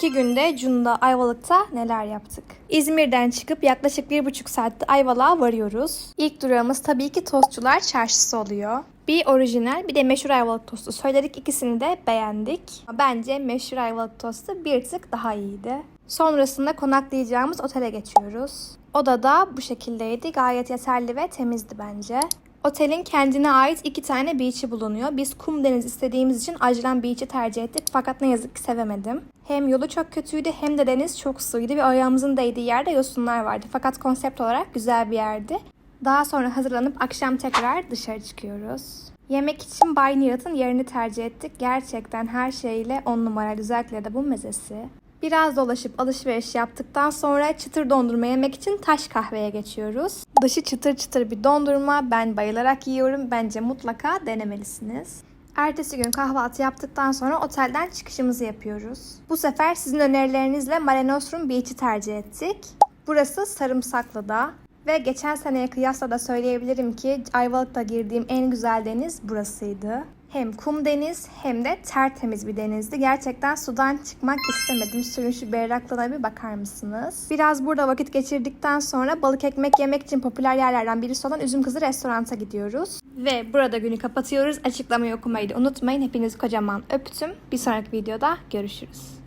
İki günde Cunda, Ayvalık'ta neler yaptık? İzmir'den çıkıp yaklaşık bir buçuk saatte Ayvalık'a varıyoruz. İlk durağımız tabii ki Tostçular Çarşısı oluyor. Bir orijinal bir de meşhur Ayvalık tostu söyledik. İkisini de beğendik. Bence meşhur Ayvalık tostu bir tık daha iyiydi. Sonrasında konaklayacağımız otele geçiyoruz. Oda da bu şekildeydi. Gayet yeterli ve temizdi bence. Otelin kendine ait iki tane beach'i bulunuyor. Biz kum deniz istediğimiz için Ajlan Beach'i tercih ettik fakat ne yazık ki sevemedim. Hem yolu çok kötüydü hem de deniz çok suydu ve ayağımızın değdiği yerde yosunlar vardı. Fakat konsept olarak güzel bir yerdi. Daha sonra hazırlanıp akşam tekrar dışarı çıkıyoruz. Yemek için Bay Nihat'ın yerini tercih ettik. Gerçekten her şeyle on numara özellikle de bu mezesi. Biraz dolaşıp alışveriş yaptıktan sonra çıtır dondurma yemek için taş kahveye geçiyoruz. Dışı çıtır çıtır bir dondurma. Ben bayılarak yiyorum. Bence mutlaka denemelisiniz. Ertesi gün kahvaltı yaptıktan sonra otelden çıkışımızı yapıyoruz. Bu sefer sizin önerilerinizle Mare Beach'i tercih ettik. Burası Sarımsaklı'da ve geçen seneye kıyasla da söyleyebilirim ki Ayvalık'ta girdiğim en güzel deniz burasıydı. Hem kum deniz hem de tertemiz bir denizdi. Gerçekten sudan çıkmak istemedim. Suyun şu berraklığına bir bakar mısınız? Biraz burada vakit geçirdikten sonra balık ekmek yemek için popüler yerlerden birisi olan Üzüm Kızı restoranta gidiyoruz. Ve burada günü kapatıyoruz. Açıklamayı okumayı da unutmayın. Hepinizi kocaman öptüm. Bir sonraki videoda görüşürüz.